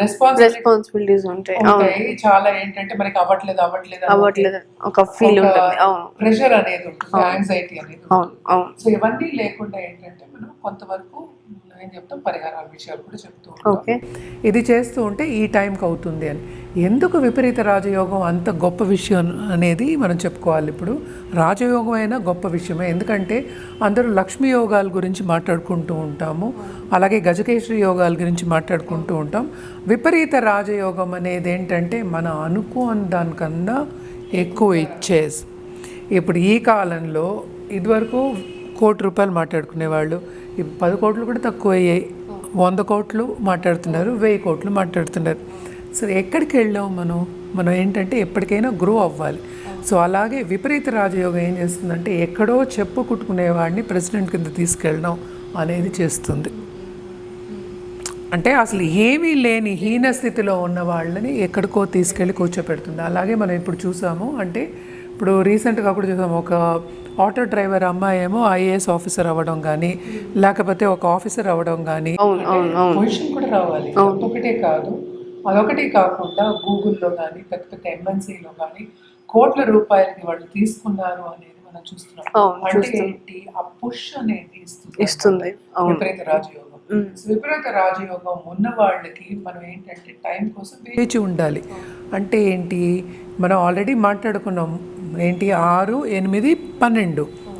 Responsibilities ఉంటాయి చాలా ఏంటంటే మనకి అవ్వట్లేదు అవ్వట్లేదు అవ్వట్లేదు ఒక ఫీల్ ఉంటుంది ప్రెషర్ అనేది ఉంటుంది యాంగ్జైటీ అనేది ఉంటుంది. అవును. అవును సో ఇవన్నీ లేకుండా ఏంటంటే మనం కొంతవరకు ఏం చెప్తాం పరిహారాల విషయాలు కూడా చెప్తూ ఓకే ఇది చేస్తూ ఉంటే ఈ టైంకి అవుతుంది అని. ఎందుకు విపరీత రాజయోగం అంత గొప్ప విషయం అనేది మనం చెప్పుకోవాలి ఇప్పుడు? రాజయోగం అయినా గొప్ప విషయమే. ఎందుకంటే అందరూ లక్ష్మీ యోగాల గురించి మాట్లాడుకుంటూ ఉంటాము. అలాగే గజకేశ్వరి యోగాల గురించి మాట్లాడుకుంటూ ఉంటాం. విపరీత రాజయోగం అనేది ఏంటంటే మన అనుకోని దానికన్నా ఎక్కువ ఇచ్చేస్. ఇప్పుడు ఈ కాలంలో ఇదివరకు కోటి రూపాయలు మాట్లాడుకునేవాళ్ళు. ఇప్పుడు పది కోట్లు కూడా తక్కువ అయ్యాయి వంద కోట్లు మాట్లాడుతున్నారు వెయ్యి కోట్లు మాట్లాడుతున్నారు. సరే ఎక్కడికి వెళ్ళాం మనం? మనం ఏంటంటే ఎప్పటికైనా గ్రో అవ్వాలి. సో అలాగే విపరీత రాజయోగం ఏం చేస్తుందంటే ఎక్కడో చెప్పు కుట్టుకునేవాడిని ప్రెసిడెంట్ కింద తీసుకెళ్ళడం అనేది చేస్తుంది. అంటే అసలు ఏమీ లేని హీన స్థితిలో ఉన్న వాళ్ళని ఎక్కడికో తీసుకెళ్ళి కూర్చోపెడుతుంది. అలాగే మనం ఇప్పుడు చూసాము అంటే ఇప్పుడు రీసెంట్గా కూడా చూసాము ఒక ఆటో డ్రైవర్ అమ్మాయి ఏమో ఐఏఎస్ ఆఫీసర్ అవ్వడం కానీ లేకపోతే ఒక ఆఫీసర్ అవ్వడం కానీ పొజిషన్ కూడా రావాలి. ఒకటే కాదు అదొకటి కాకుండా గూగుల్లో కానీ పెద్ద పెద్ద ఎంఎన్సీలో కానీ కోట్ల రూపాయలకి వాళ్ళు తీసుకున్నారు అనేది మనం చూస్తున్నాం. అంటే ఏంటి? ఆ పుష్ అనేది ఇస్తుంది. విపరీత రాజయోగం. సో విపరీత రాజయోగం ఉన్న వాళ్ళకి మనం ఏంటంటే టైం కోసం వేచి ఉండాలి. అంటే ఏంటి? మనం ఆల్రెడీ మాట్లాడుకున్నాం. ఏంటి? ఆరు ఎనిమిది పన్నెండు.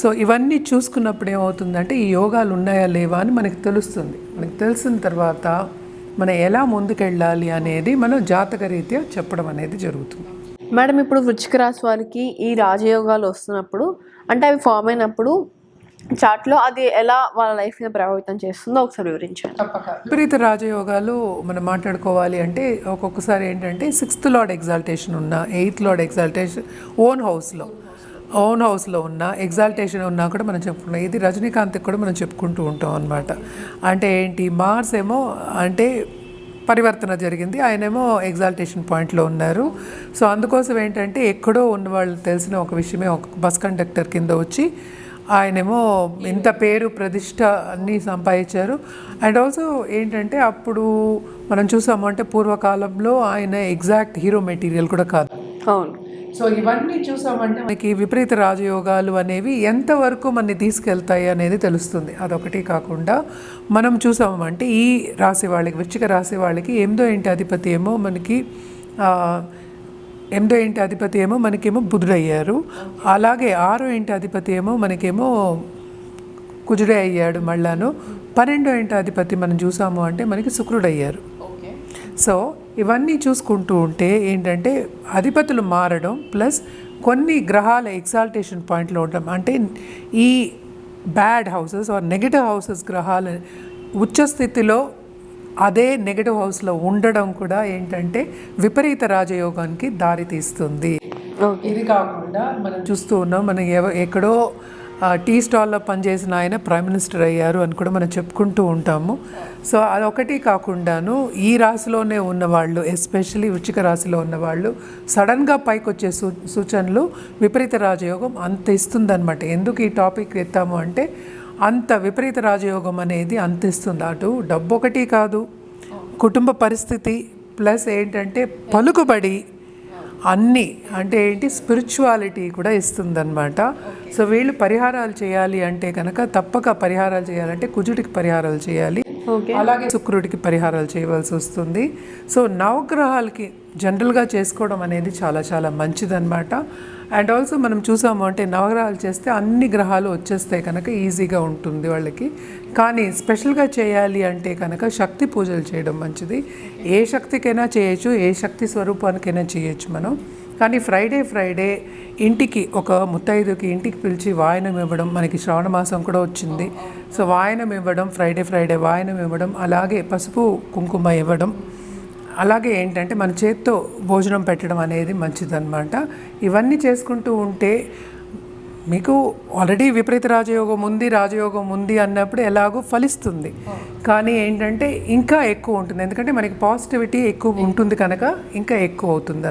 సో ఇవన్నీ చూసుకున్నప్పుడు ఏమవుతుందంటే ఈ యోగాలు ఉన్నాయా లేవా అని మనకి తెలుస్తుంది. మనకి తెలిసిన తర్వాత మనం ఎలా ముందుకెళ్ళాలి అనేది మనం జాతక రీత్యా చెప్పడం అనేది జరుగుతుంది. మేడం ఇప్పుడు వృచ్చిక రాశి వారికి ఈ రాజయోగాలు వస్తున్నప్పుడు అంటే అవి ఫామ్ అయినప్పుడు చాట్లో అది ఎలా వాళ్ళ లైఫ్ మీద ప్రభావితం చేస్తుందో ఒకసారి వివరించండి. తప్పక. విపరీత రాజయోగాలు మనం మాట్లాడుకోవాలి అంటే ఒక్కొక్కసారి ఏంటంటే సిక్స్త్ లార్డ్ ఎగ్జాల్టేషన్ ఉన్న ఎయిత్ లార్డ్ ఎగ్జాల్టేషన్ ఓన్ హౌస్లో. ఓన్ హౌస్లో ఉన్న ఎగ్జాల్టేషన్ ఉన్నా కూడా మనం చెప్పుకున్నాం ఇది రజనీకాంత్కి కూడా మనం చెప్పుకుంటూ ఉంటాం అనమాట అంటే ఏంటి మార్స్ ఏమో అంటే పరివర్తన జరిగింది. ఆయనేమో ఎగ్జాల్టేషన్ పాయింట్లో ఉన్నారు. సో అందుకోసం ఏంటంటే ఎక్కడో ఉన్న వాళ్ళు తెలిసిన ఒక విషయమే ఒక బస్ కండక్టర్ కింద వచ్చి ఆయనేమో ఇంత పేరు ప్రతిష్ట అన్నీ సంపాదించారు. అండ్ ఆల్సో ఏంటంటే అప్పుడు మనం చూసాము అంటే పూర్వకాలంలో ఆయన ఎగ్జాక్ట్ హీరో మెటీరియల్ కూడా కాదు. అవును. సో ఇవన్నీ చూసామంటే మనకి విపరీత రాజయోగాలు అనేవి ఎంతవరకు మనని తీసుకెళ్తాయి అనేది తెలుస్తుంది. అదొకటి కాకుండా మనం చూసామంటే ఈ రాశి వాళ్ళకి వృచ్చిక రాశి వాళ్ళకి ఎనిమిదో ఇంటి అధిపతి ఏమో మనకి ఎనిమిదో ఇంటి అధిపతి ఏమో మనకేమో బుధుడు అయ్యారు. అలాగే ఆరో ఇంటి అధిపతి ఏమో మనకేమో కుజుడే అయ్యాడు మళ్ళాను. పన్నెండో ఇంటి అధిపతి మనం చూసాము అంటే మనకి శుక్రుడు అయ్యారు. సో ఇవన్నీ చూసుకుంటూ ఉంటే ఏంటంటే అధిపతులు మారడం ప్లస్ కొన్ని గ్రహాల ఎగ్జాల్టేషన్ పాయింట్లో ఉండడం. అంటే ఈ bad houses or negative houses గ్రహాల ఉచ్చ స్థితిలో అదే నెగటివ్ హౌస్లో ఉండడం కూడా ఏంటంటే విపరీత రాజయోగానికి దారి తీస్తుంది ఓకే. ఇది కాకుండా మనం చూస్తూ ఉన్నాం మనం ఎవ ఎక్కడో టీ స్టాల్లో పనిచేసిన ఆయన ప్రైమ్ మినిస్టర్ అయ్యారు అని కూడా మనం చెప్పుకుంటూ ఉంటాము. సో అదొకటి కాకుండాను ఈ రాశిలోనే ఉన్నవాళ్ళు ఎస్పెషలీ వృచ్చిక రాశిలో ఉన్నవాళ్ళు సడన్గా పైకి వచ్చే సూ సూచనలు విపరీత రాజయోగం అంత ఇస్తుందన్నమాట. ఎందుకు ఈ టాపిక్ ఎత్తాము అంటే అంత విపరీత రాజయోగం అనేది అంత ఇస్తుంది. అటు డబ్బు ఒకటి కాదు కుటుంబ పరిస్థితి ప్లస్ ఏంటంటే పలుకుబడి అన్నీ అంటే ఏంటి స్పిరిచువాలిటీ కూడా ఇస్తుందన్నమాట. సో వీళ్ళు పరిహారాలు చేయాలి అంటే కనుక తప్పక పరిహారాలు చేయాలంటే కుజుడికి పరిహారాలు చేయాలి. అలాగే శుక్రుడికి పరిహారాలు చేయవలసి వస్తుంది. సో నవగ్రహాలకి జనరల్గా చేసుకోవడం అనేది చాలా చాలా మంచిదన్నమాట. అండ్ ఆల్సో మనం చూసాము అంటే నవగ్రహాలు చేస్తే అన్ని గ్రహాలు వచ్చేస్తాయి కనుక ఈజీగా ఉంటుంది వాళ్ళకి. కానీ స్పెషల్గా చేయాలి అంటే కనుక శక్తి పూజలు చేయడం మంచిది. ఏ శక్తికైనా చేయొచ్చు ఏ శక్తి స్వరూపానికైనా చేయొచ్చు మనం. కానీ ఫ్రైడే ఫ్రైడే ఇంటికి ఒక ముత్తైదుకి ఇంటికి పిలిచి వాయనం ఇవ్వడం మనకి శ్రావణ మాసం కూడా వచ్చింది. సో వాయనం ఇవ్వడం ఫ్రైడే ఫ్రైడే వాయనం ఇవ్వడం అలాగే పసుపు కుంకుమ ఇవ్వడం అలాగే ఏంటంటే మన చేత్తో భోజనం పెట్టడం అనేది మంచిదన్నమాట. ఇవన్నీ చేసుకుంటూ ఉంటే మీకు ఆల్రెడీ విపరీత రాజయోగం ఉంది రాజయోగం ఉంది అన్నప్పుడు ఎలాగో ఫలిస్తుంది. కానీ ఏంటంటే ఇంకా ఎక్కువ ఉంటుంది. ఎందుకంటే మనకి పాజిటివిటీ ఎక్కువ ఉంటుంది కనుక ఇంకా ఎక్కువ అవుతుంది